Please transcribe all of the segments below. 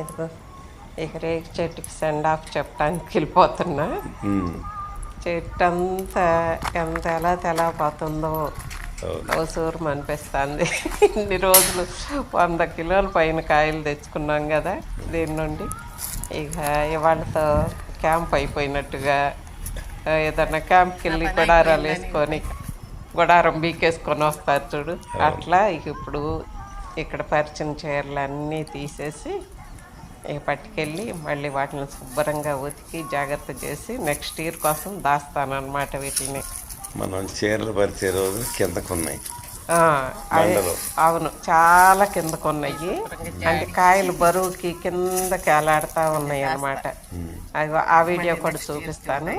ఇదిగో ఇక రేగు చెట్టుకి సెండ్ ఆఫ్ చెప్పడానికి వెళ్ళిపోతున్నా. చెట్టు అంతా ఎంత ఎలా తెలపోతుందో. అవసరం అనిపిస్తుంది ఇన్ని రోజులు వంద కిలోల పైన కాయలు తెచ్చుకున్నాం కదా దీని నుండి. ఇక ఇవాళతో క్యాంప్ అయిపోయినట్టుగా ఏదన్నా క్యాంప్కి వెళ్ళి గుడారాలు వేసుకొని గుడారం బీకేసుకొని వస్తారు చూడు. అట్లా ఇక ఇప్పుడు ఇక్కడ పరిచిన చీరలు అన్నీ తీసేసి పట్టుకెళ్ళి మళ్ళీ వాటిని శుభ్రంగా ఉతికి జాగ్రత్త చేసి నెక్స్ట్ ఇయర్ కోసం దాస్తానన్నమాట వీటిని. మనం చీరలు పరిచే రోజు కిందకు ఉన్నాయి ఆ, అదే. బండలు. అవును చాలా కిందకు ఉన్నాయి అంటే కాయలు బరువుకి కిందకి ఎలాడుతా ఉన్నాయి అన్నమాట అదిగో ఆ వీడియో కూడా చూపిస్తాను.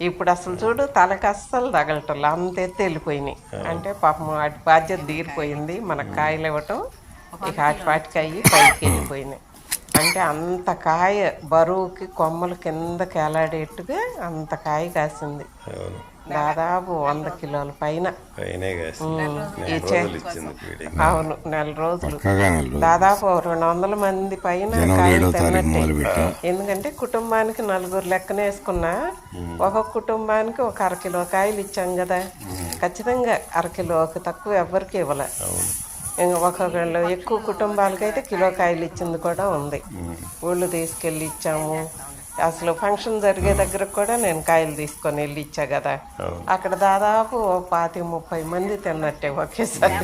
ఇప్పుడు అసలు చూడు తలకి అస్సలు తగలటం అంత ఎత్తి వెళ్ళిపోయినాయి అంటే పాపం వాటి బాధ్యత తీరిపోయింది. మనకు కాయలు ఇవ్వటం. ఇక వాటి వాటికి అయ్యి పైకి వెళ్ళిపోయినాయి. అంటే అంత కాయ బరువుకి కొమ్మలు కిందకి ఎలాడేట్టుగా అంత కాయ కాసింది. అవును. దాదాపు వంద కిలోల పైన. అవును నెల రోజులు. దాదాపు రెండు వందల మంది పైన ఎందుకంటే కుటుంబానికి నలుగురు లెక్కన వేసుకున్నా ఒక్కొక్క కుటుంబానికి ఒక అరకిలో కాయలు ఇచ్చాం కదా. ఖచ్చితంగా అరకిలోకి తక్కువ ఎవ్వరికి ఇవ్వలే. ఒక్కొక్కళ్ళు ఎక్కువ కుటుంబాలకైతే కిలో కాయలు ఇచ్చింది కూడా ఉంది. ఊళ్ళు తీసుకెళ్ళి ఇచ్చాము. అసలు ఫంక్షన్ జరిగే దగ్గర కూడా నేను కాయలు తీసుకొని వెళ్ళి ఇచ్చా కదా. అక్కడ దాదాపు పాతి ముప్పై మంది తిన్నట్టే ఒకేసారి.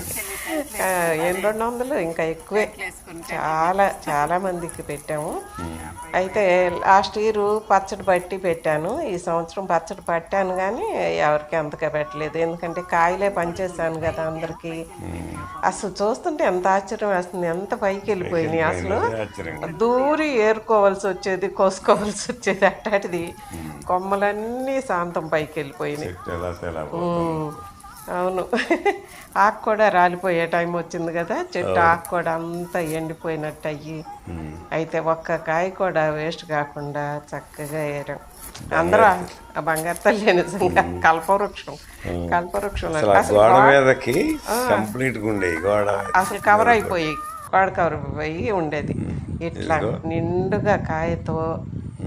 ఏం రెండు వందలు? ఇంకా ఎక్కువే. చాలా చాలా మందికి పెట్టాము. అయితే లాస్ట్ ఇయర్ పచ్చడి పట్టి పెట్టాను. ఈ సంవత్సరం పచ్చడి పట్టాను కానీ ఎవరికి అంతగా పెట్టలేదు. ఎందుకంటే కాయలే పనిచేసాను కదా అందరికీ. అసలు చూస్తుంటే ఎంత ఆశ్చర్యం వేస్తుంది ఎంత పైకి వెళ్ళిపోయినాయి అసలు. దూరి ఏరుకోవాల్సి వచ్చేది కోసుకోవాల్సి వచ్చేది అట్టాటిది. కొమ్మలన్నీ శాంతం పైకి వెళ్ళిపోయినాయి. అవును. ఆకు కూడా రాలిపోయే టైం వచ్చింది కదా చెట్టు ఆకు కూడా అంతా ఎండిపోయినట్టు అయ్యి అయితే ఒక్క కాయ కూడా వేస్ట్ కాకుండా చక్కగా ఏరాం. అందరూ ఆ బంగారు తల్లి నిజంగా కల్పవృక్షం. కల్పవృక్షం గోడ మీదకి కంప్లీట్గా ఉండే గోడ. అసలు కవర్ అయిపోయి గోడ కవర్ అయిపోయి ఉండేది. ఇట్లా నిండుగా కాయతో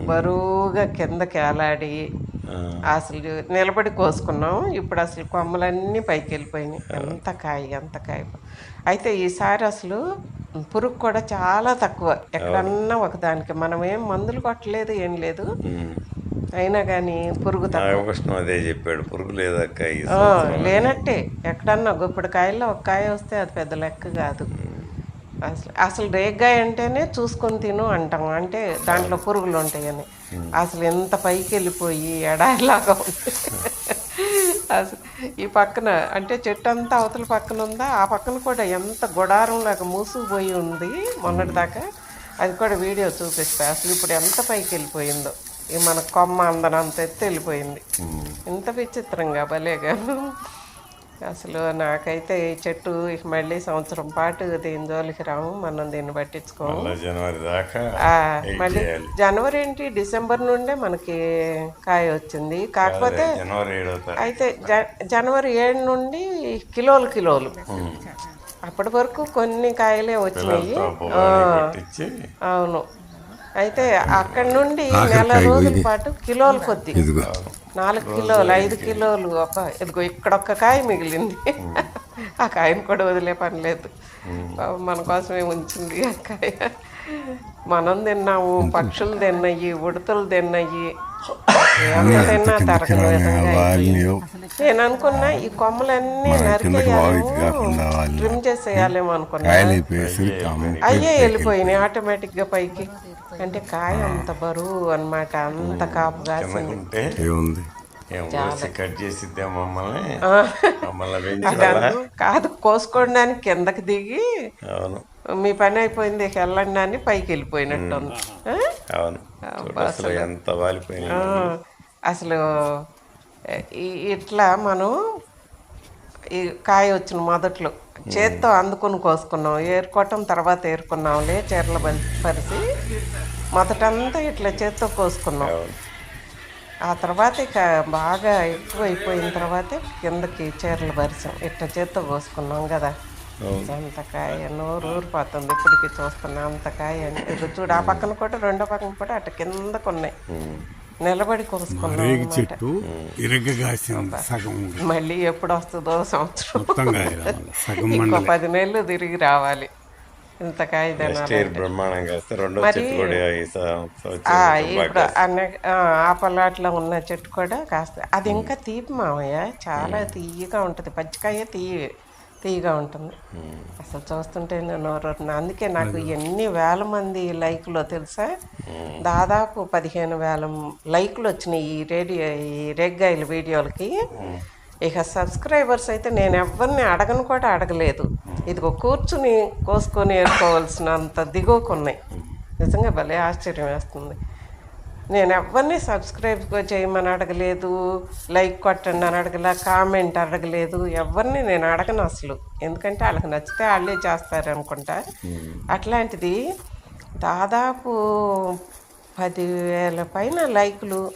బరువుగా కిందకి ఏలాడి అసలు నిలబడి కోసుకున్నాం. ఇప్పుడు అసలు కొమ్మలన్నీ పైకి వెళ్ళిపోయినాయి. ఎంత కాయ ఎంత కాయ. అయితే ఈసారి అసలు పురుగు కూడా చాలా తక్కువ. ఎక్కడన్నా ఒకదానికి. మనం ఏం మందులు కొట్టలేదు ఏం లేదు. అయినా కానీ పురుగు అదే చెప్పాడు పురుగు లేదక్క లేనట్టే. ఎక్కడన్నా గుప్పుడు కాయల్లో ఒక కాయ వస్తే అది పెద్ద లెక్క కాదు. అసలు అసలు రేగ్గాయ అంటేనే చూసుకొని తిను అంటాం. అంటే దాంట్లో పురుగులు ఉంటాయని. అసలు ఎంత పైకి వెళ్ళిపోయి ఎడారిలాగా ఉంది. అసలు ఈ పక్కన అంటే చెట్టు అంతా అవతల పక్కన ఉందా? ఆ పక్కన కూడా ఎంత గుడారం లాగా మూసుకుపోయి ఉంది మొన్నటి దాకా అది కూడా వీడియో చూపిస్తా. అసలు ఇప్పుడు ఎంత పైకి వెళ్ళిపోయిందో ఈ మన కొమ్మ అందనంత ఎత్తి వెళ్ళిపోయింది. ఇంత విచిత్రంగా భలేగా అసలు నాకైతే ఈ చెట్టు ఇక మళ్ళీ సంవత్సరం పాటు దీని జోలికి రాము మనం దీన్ని పట్టించుకోము. మళ్ళా జనవరి దాకా మళ్ళీ జనవరి ఏంటి? డిసెంబర్ నుండే మనకి కాయ వచ్చింది. కాకపోతే అయితే జ- జనవరి ఏడు నుండి కిలోలు కిలోలు. అప్పటి వరకు కొన్ని కాయలే వచ్చినాయి. అవును. అయితే అక్కడి నుండి నెల రోజుల పాటు కిలోల కొద్ది. ఇదిగో. నాలుగు కిలోలు ఐదు కిలోలు ఒక ఇదిగో ఇక్కడ ఒక్క కాయ మిగిలింది. ఆ కాయను కూడా వదిలే పని లేదు. మన కోసమే ఉంచింది ఆ కాయ. మనం తిన్నాము పక్షులు తిన్నాయి ఉడతలు తిన్నాయి ఎంత తిన్నా తరగని విధంగా వాళ్ళని నేను అనుకున్నా ఈ కొమ్మలన్నీ ట్రిమ్ చేసేయాలేమో అనుకున్నా. కాయలు అయిపోయేసరికి అమ్మ అయ్యే. వెళ్ళిపోయినాయి ఆటోమేటిక్గా పైకి. అంటే కాయ అంత బరువు అన్నమాట అంత కాపు కాసింది. కట్ చేసిద్దే మమ్మల్ని? కాదు కోసుకోవడానికి కిందకి దిగి అవును. మీ పని అయిపోయింది వెళ్ళండి అని పైకి వెళ్ళిపోయినట్టుంది ఆ? అవును. అసలు ఎంత అసలు ఇట్లా మనం ఈ కాయ వచ్చిన మొదట్లో చేత్తో అందుకుని కోసుకున్నాం. ఏరుకోవటం తర్వాత ఏరుకున్నాంలే చీరల పరిచి మొదటంతా ఇట్లా చేత్తో కోసుకున్నాం. ఆ తర్వాత ఇక బాగా ఎక్కువ అయిపోయిన తర్వాత కిందకి చీరలు పరిచాం ఇట్లా చేత్తో కోసుకున్నాం కదా. అంత కాయ నోరు ఊరిపోతుంది. ఇప్పటికి చూస్తున్నా అంత కాయ అని ఇదిగో చూడు ఆ పక్కన కూడా రెండో పక్కన కూడా అటు కిందకు ఉన్నాయి నిలబడి కోసుకున్నాం. మళ్ళీ ఎప్పుడు వస్తుందో సంవత్సరం ఇంకో పది నెలలు తిరిగి రావాలి. ఇంత ఇప్పుడు అన్న ఆ, ఆ పొలాట్లో ఉన్న చెట్టు కూడా కాస్త అది ఇంకా తీపి మామయ్య చాలా తీయగా ఉంటుంది. పచ్చికాయ తీయ తీయగా ఉంటుంది. అసలు చూస్తుంటే నేను అందుకే నాకు ఎన్ని వేల మంది లైక్లో తెలుసా? దాదాపు పదిహేను వేల లైక్లు వచ్చినాయి ఈ రేడియో ఈ రేగ్గాయల వీడియోలకి. ఇక సబ్స్క్రైబర్స్ అయితే నేను ఎవరిని అడగను కూడా అడగలేదు. ఇదిగో కూర్చుని కోసుకొని వేసుకోవాల్సినంత దిగువకున్నాయి. నిజంగా భలే ఆశ్చర్యం వేస్తుంది. నేను ఎవరిని సబ్స్క్రైబ్ చేయమని అడగలేదు లైక్ కొట్టండి అని అడగలే కామెంట్ అడగలేదు ఎవరిని నేను అడగను అసలు. ఎందుకంటే వాళ్ళకి నచ్చితే వాళ్ళే చేస్తారు అనుకుంటా. అట్లాంటిది దాదాపు పదివేల పైన లైకులు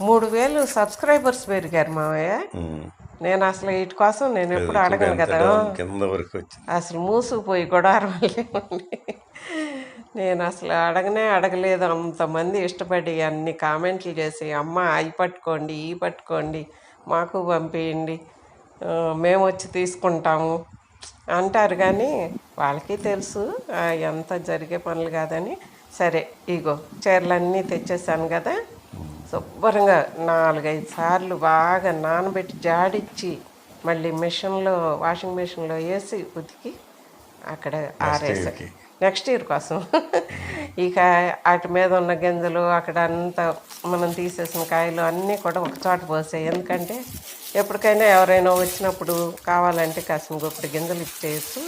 మూడు వేలు సబ్స్క్రైబర్స్ పెరిగారు మావయ్య. ఉమ్. నేను అసలు వీటి కోసం నేను ఎప్పుడు అడగను కదా. కింద వరకు వచ్చింది. అసలు మూసుకుపోయి ఉంది నేను అసలు అడగనే అడగలేదు. అంతమంది ఇష్టపడి అన్ని కామెంట్లు చేసి అమ్మ అవి పట్టుకోండి ఈ పట్టుకోండి మాకు పంపించండి మేము వచ్చి తీసుకుంటాము అంటారు. కానీ వాళ్ళకి తెలుసు ఎంత జరిగే పనులు కాదని. సరే ఇగో చీరలన్నీ తెచ్చేసాను కదా. శుభ్రంగా నాలుగైదు సార్లు బాగా నానబెట్టి జాడిచ్చి మళ్ళీ మిషన్లో వాషింగ్ మిషన్లో వేసి ఉతికి అక్కడ ఆరేసా. నెక్స్ట్ ఇయర్ కోసం. ఇక వాటి మీద ఉన్న గింజలు అక్కడ అంతా మనం తీసేసిన కాయలు అన్నీ కూడా ఒక చోట పోసాయి. ఎందుకంటే ఎప్పటికైనా ఎవరైనా వచ్చినప్పుడు కావాలంటే కాసిన గొప్పటి గింజలు ఇచ్చేయచ్చు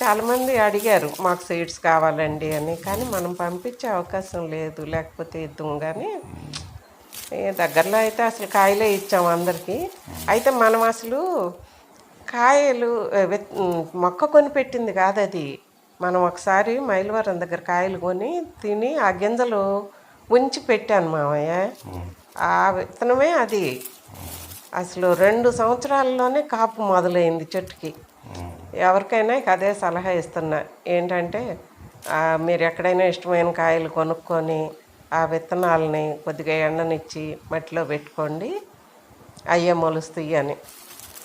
చాలామంది అడిగారు మాకు సీడ్స్ కావాలండి అని. కానీ మనం పంపించే అవకాశం లేదు లేకపోతే ఇద్దాం కానీ దగ్గరలో అయితే అసలు కాయలే ఇచ్చాం అందరికీ. అయితే మనం అసలు కాయలు మొక్క కొని పెట్టింది కాదు అది. మనం ఒకసారి మైలవరం దగ్గర కాయలు కొని తిని ఆ గింజలు ఉంచి పెట్టాను మామయ్య ఆ విత్తనమే అది. అసలు రెండు సంవత్సరాల్లోనే కాపు మొదలైంది చెట్టుకి. ఎవరికైనా అదే సలహా ఇస్తున్నా. ఏంటంటే మీరు ఎక్కడైనా ఇష్టమైన కాయలు కొనుక్కొని ఆ విత్తనాలని కొద్దిగా ఎండనిచ్చి మట్టిలో పెట్టుకోండి అయ్యే మొలుస్తాయి అని.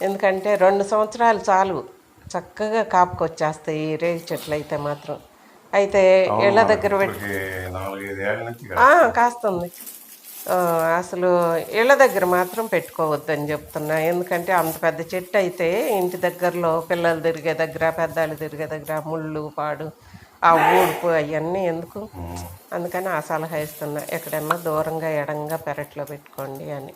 ఎందుకంటే రెండు సంవత్సరాలు చాలు చక్కగా కాపుకొచ్చేస్తాయి రేగి చెట్లు అయితే మాత్రం. అయితే ఇళ్ళ దగ్గర పెట్టి కాస్తుంది. అసలు ఇళ్ళ దగ్గర మాత్రం పెట్టుకోవద్దని చెప్తున్నా. ఎందుకంటే అంత పెద్ద చెట్టు అయితే ఇంటి దగ్గరలో పిల్లలు తిరిగే దగ్గర పెద్దలు తిరిగే దగ్గర ముళ్ళు పాడు ఆ ఊడుపు అవన్నీ ఎందుకు? అందుకని ఆ సలహా ఇస్తున్నా. ఎక్కడన్నా దూరంగా ఎడంగా పెరట్లో పెట్టుకోండి అని.